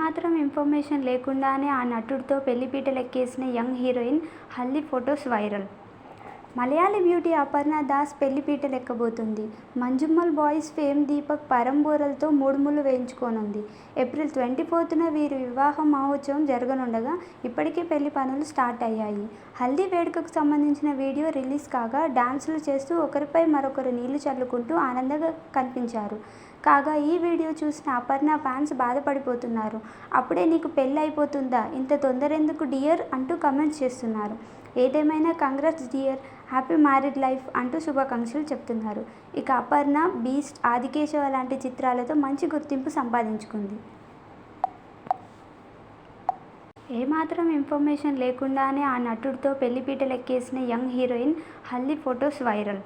ఏమాత్రం ఇన్ఫర్మేషన్ లేకుండానే ఆ నటుడితో పెళ్ళిపీటలెక్కేసిన young heroine haldi photos viral Malayali beauty Aparna Das పెళ్ళిపీటలెక్కబోతోంది Manjummel boys fame Deepak పరంబోరల్తో మూడుములు వేయించుకోనుంది. ఏప్రిల్ ట్వంటీ ఫోర్త్న వీరి వివాహ మహోత్సవం జరగనుండగా ఇప్పటికే పెళ్ళి పనులు స్టార్ట్ అయ్యాయి. హల్దీ వేడుకకు సంబంధించిన వీడియో రిలీజ్ కాగా డాన్సులు చేస్తూ ఒకరిపై మరొకరు నీళ్ళు చల్లుకుంటూ ఆనందంగా కనిపించారు. కాగా ఈ వీడియో చూసిన అపర్ణ ఫ్యాన్స్ బాధపడిపోతున్నారు. అప్పుడే నీకు పెళ్ళి అయిపోతుందా? ఇంత తొందరెందుకు డియర్? అంటూ కమెంట్స్ చేస్తున్నారు. ఏదేమైనా congrats dear happy married life అంటూ శుభాకాంక్షలు చెప్తున్నారు. ఇక అపర్ణ బీస్ట్ ఆదికేశవ లాంటి చిత్రాలతో మంచి గుర్తింపు సంపాదించుకుంది. ఏమాత్రం ఇన్ఫర్మేషన్ లేకుండానే ఆ నటుడితో పెళ్ళిపీటలెక్కేసిన young heroine haldi photos viral.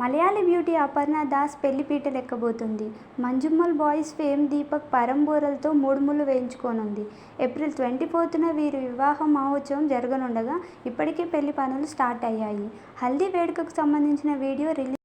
Malayali beauty Aparna Das పెళ్ళిపీటలెక్కబోతోంది Manjummel boys fame Deepak పరంబూరలతో మూడుములు వేయించుకోనుంది. ఏప్రిల్ ట్వంటీ ఫోర్త్న వీరి వివాహ మహోత్సవం జరగనుండగా ఇప్పటికే పెళ్ళి పనులు స్టార్ట్ అయ్యాయి. హల్దీ వేడుకకు సంబంధించిన వీడియో రిలీజ్